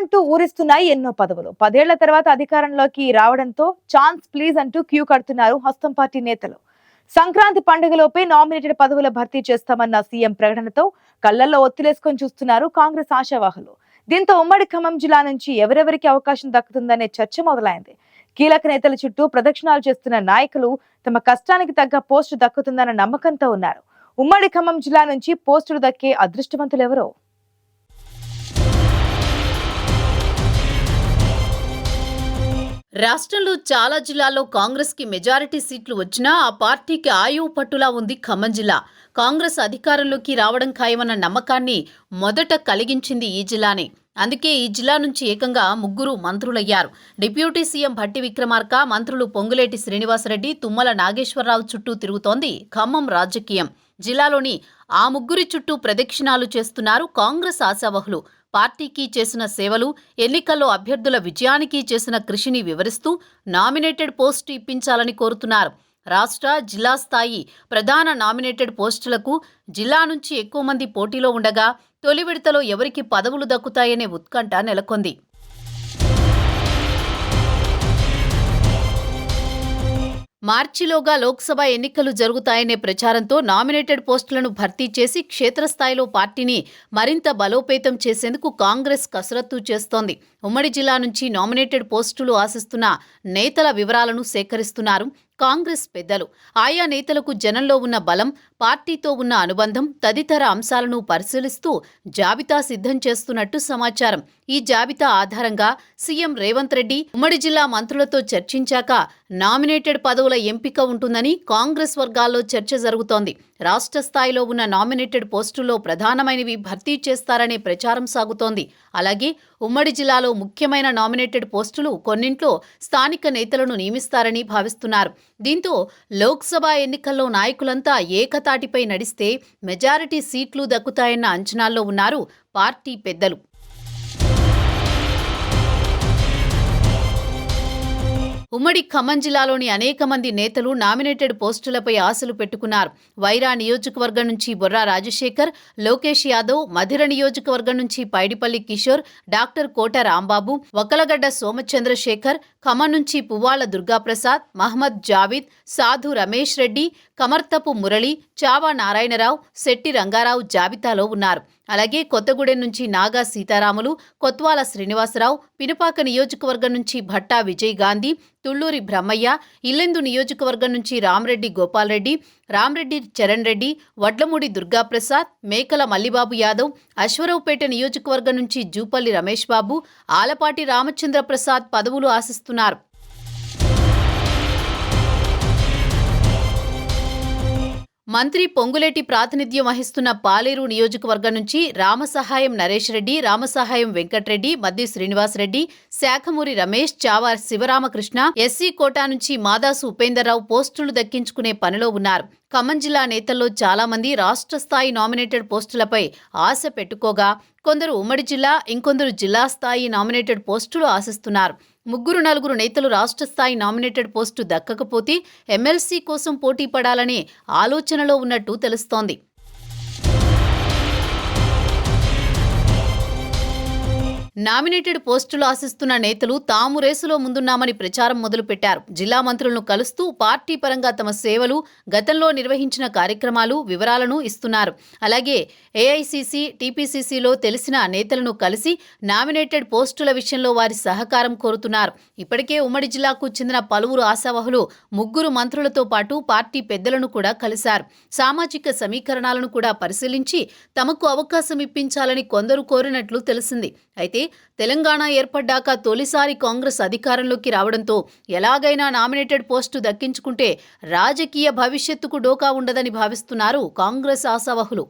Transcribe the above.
అంటూ ఊరిస్తున్నాయి ఎన్నో పదవులు. పదేళ్ళ తర్వాత అధికారంలోకి రావడంతో ఛాన్స్ ప్లీజ్ అంటూ క్యూ కడుతున్నారు హస్తం పార్టీ నేతలు. సంక్రాంతి పండుగలోపే నామినేటెడ్ పదవుల భర్తీ చేస్తామన్న సీఎం ప్రకటనతో కళ్ళల్లో ఒత్తిలేసుకొని చూస్తున్నారు కాంగ్రెస్ ఆశావాహులు. దీంతో ఉమ్మడి ఖమ్మం జిల్లా నుంచి ఎవరెవరికి అవకాశం దక్కుతుందనే చర్చ మొదలైంది. కీలక నేతల చుట్టూ ప్రదక్షిణాలు చేస్తున్న నాయకులు తమ కష్టానికి తగ్గ పోస్టు దక్కుతుందన్న నమ్మకంతో ఉన్నారు. ఉమ్మడి ఖమ్మం జిల్లా నుంచి పోస్టులు దక్కే అదృష్టవంతులెవరో? రాష్ట్రంలో చాలా జిల్లాల్లో కాంగ్రెస్కి మెజారిటీ సీట్లు వచ్చినా ఆ పార్టీకి ఆయువు పట్టులా ఉంది ఖమ్మం జిల్లా. కాంగ్రెస్ అధికారంలోకి రావడం ఖాయమన్న నమ్మకాన్ని మొదట కలిగించింది ఈ జిల్లానే. అందుకే ఈ జిల్లా నుంచి ఏకంగా ముగ్గురు మంత్రులయ్యారు. డిప్యూటీ సీఎం భట్టి విక్రమార్క మంత్రులు పొంగులేటి శ్రీనివాసరెడ్డి తుమ్మల నాగేశ్వరరావు చుట్టూ తిరుగుతోంది ఖమ్మం రాజకీయం. జిల్లాలోని ఆ ముగ్గురి చుట్టూ ప్రదక్షిణాలు చేస్తున్నారు కాంగ్రెస్ ఆశావహులు. పార్టీకి చేసిన సేవలు ఎన్నికల్లో అభ్యర్థుల విజయానికి చేసిన కృషిని వివరిస్తూ నామినేటెడ్ పోస్టు ఇప్పించాలని కోరుతున్నారు. రాష్ట్ర జిల్లా స్థాయి ప్రధాన నామినేటెడ్ పోస్టులకు జిల్లా నుంచి ఎక్కువ మంది పోటీలో ఉండగా తొలి విడతలో ఎవరికి పదవులు దక్కుతాయనే ఉత్కంఠ నెలకొంది. మార్చిలోగా లోక్సభ ఎన్నికలు జరుగుతాయనే ప్రచారంతో నామినేటెడ్ పోస్టులను భర్తీ చేసి క్షేత్రస్థాయిలో పార్టీని మరింత బలోపేతం చేసేందుకు కాంగ్రెస్ కసరత్తు చేస్తోంది. ఉమ్మడి జిల్లా నుంచి నామినేటెడ్ పోస్టులు ఆశిస్తున్న నేతల వివరాలను సేకరిస్తున్నారు కాంగ్రెస్ పెద్దలు. ఆయా నేతలకు జనంలో ఉన్న బలం పార్టీతో ఉన్న అనుబంధం తదితర అంశాలను పరిశీలిస్తూ జాబితా సిద్ధం చేస్తున్నట్టు సమాచారం. ఈ జాబితా ఆధారంగా సీఎం రేవంత్ రెడ్డి ఉమ్మడి జిల్లా మంత్రులతో చర్చించాక నామినేటెడ్ పదవుల ఎంపిక ఉంటుందని కాంగ్రెస్ వర్గాల్లో చర్చ జరుగుతోంది. రాష్ట్ర స్థాయిలో ఉన్న నామినేటెడ్ పోస్టుల్లో ప్రధానమైనవి భర్తీ చేస్తారనే ప్రచారం సాగుతోంది. అలాగే ఉమ్మడి జిల్లాలో ముఖ్యమైన నామినేటెడ్ పోస్టులు కొన్నింట్లో స్థానిక నేతలను నియమిస్తారని భావిస్తున్నారు. దీంతో లోక్సభ ఎన్నికల్లో నాయకులంతా ఏకతాటిపై నడిస్తే మెజారిటీ సీట్లు దక్కుతాయన్న అంచనాల్లో ఉన్నారు పార్టీ పెద్దలు. ఉమ్మడి ఖమ్మం జిల్లాలోని అనేక మంది నేతలు నామినేటెడ్ పోస్టులపై ఆశలు పెట్టుకున్నారు. వైరా నియోజకవర్గం నుంచి బొర్రా రాజశేఖర్ లోకేష్ యాదవ్ మధిర నియోజకవర్గం నుంచి పైడిపల్లి కిషోర్ డాక్టర్ కోట రాంబాబు వకలగడ్డ సోమచంద్రశేఖర్ ఖమ్మం నుంచి పువ్వాళ్ళ దుర్గాప్రసాద్ మహమ్మద్ జావీద్ సాధు రమేష్ రెడ్డి కమర్తపు మురళి చావా నారాయణరావు శెట్టి రంగారావు జాబితాలో ఉన్నారు. అలాగే కొత్తగూడెం నుంచి నాగా సీతారాములు కొత్వాల శ్రీనివాసరావు పినపాక నియోజకవర్గం నుంచి భట్టా విజయ్ గాంధీ తుళ్ళూరి బ్రహ్మయ్య ఇల్లెందు నియోజకవర్గం నుంచి రామరెడ్డి గోపాల్రెడ్డి రామరెడ్డి చరణ్ రెడ్డి వడ్లమూడి దుర్గాప్రసాద్ మేకల మల్లిబాబు యాదవ్ అశ్వరావుపేట నియోజకవర్గం నుంచి జూపల్లి రమేష్ బాబు ఆలపాటి రామచంద్ర ప్రసాద్ పదవులు ఆశిస్తున్నారు. మంత్రి పొంగులేటి ప్రాతినిధ్యం వహిస్తున్న పాలేరు నియోజకవర్గం నుంచి రామసహాయం నరేష్ రెడ్డి రామసహాయం వెంకట్రెడ్డి మద్ది శ్రీనివాసరెడ్డి శాఖమూరి రమేష్ చావా శివరామకృష్ణ ఎస్సీ కోటా నుంచి మాదాసు ఉపేందర్రావు పోస్టులు దక్కించుకునే పనిలో ఉన్నారు. ఖమ్మం జిల్లా నేతల్లో చాలామంది రాష్ట్ర స్థాయి నామినేటెడ్ పోస్టులపై ఆశ పెట్టుకోగా కొందరు ఉమ్మడి జిల్లా ఇంకొందరు జిల్లా స్థాయి నామినేటెడ్ పోస్టులు ఆశిస్తున్నారు. ముగ్గురు నలుగురు నేతలు రాష్ట్ర స్థాయి నామినేటెడ్ పోస్టు దక్కకపోతే ఎమ్మెల్సీ కోసం పోటీ పడాలనే ఆలోచనలో ఉన్నట్టు తెలుస్తోంది. నామినేటెడ్ పోస్టులు ఆశిస్తున్న నేతలు తాము రేసులో ముందున్నామని ప్రచారం మొదలుపెట్టారు. జిల్లా మంత్రులను కలుస్తూ పార్టీ పరంగా తమ సేవలు గతంలో నిర్వహించిన కార్యక్రమాలు వివరాలను ఇస్తున్నారు. అలాగే ఏఐసిసి టీపీసీసీలో తెలిసిన నేతలను కలిసి నామినేటెడ్ పోస్టుల విషయంలో వారి సహకారం కోరుతున్నారు. ఇప్పటికే ఉమ్మడి జిల్లాకు చెందిన పలువురు ఆశావహులు ముగ్గురు మంత్రులతో పాటు పార్టీ పెద్దలను కూడా కలిశారు. సామాజిక సమీకరణాలను కూడా పరిశీలించి తమకు అవకాశం ఇప్పించాలని కొందరు కోరినట్లు తెలిసింది. అయితే అయితే తెలంగాణ ఏర్పడ్డాక తొలిసారి కాంగ్రెస్ అధికారంలోకి రావడంతో ఎలాగైనా నామినేటెడ్ పోస్టు దక్కించుకుంటే రాజకీయ భవిష్యత్తుకు డోకా ఉండదని భావిస్తున్నారు కాంగ్రెస్ ఆశావహులు.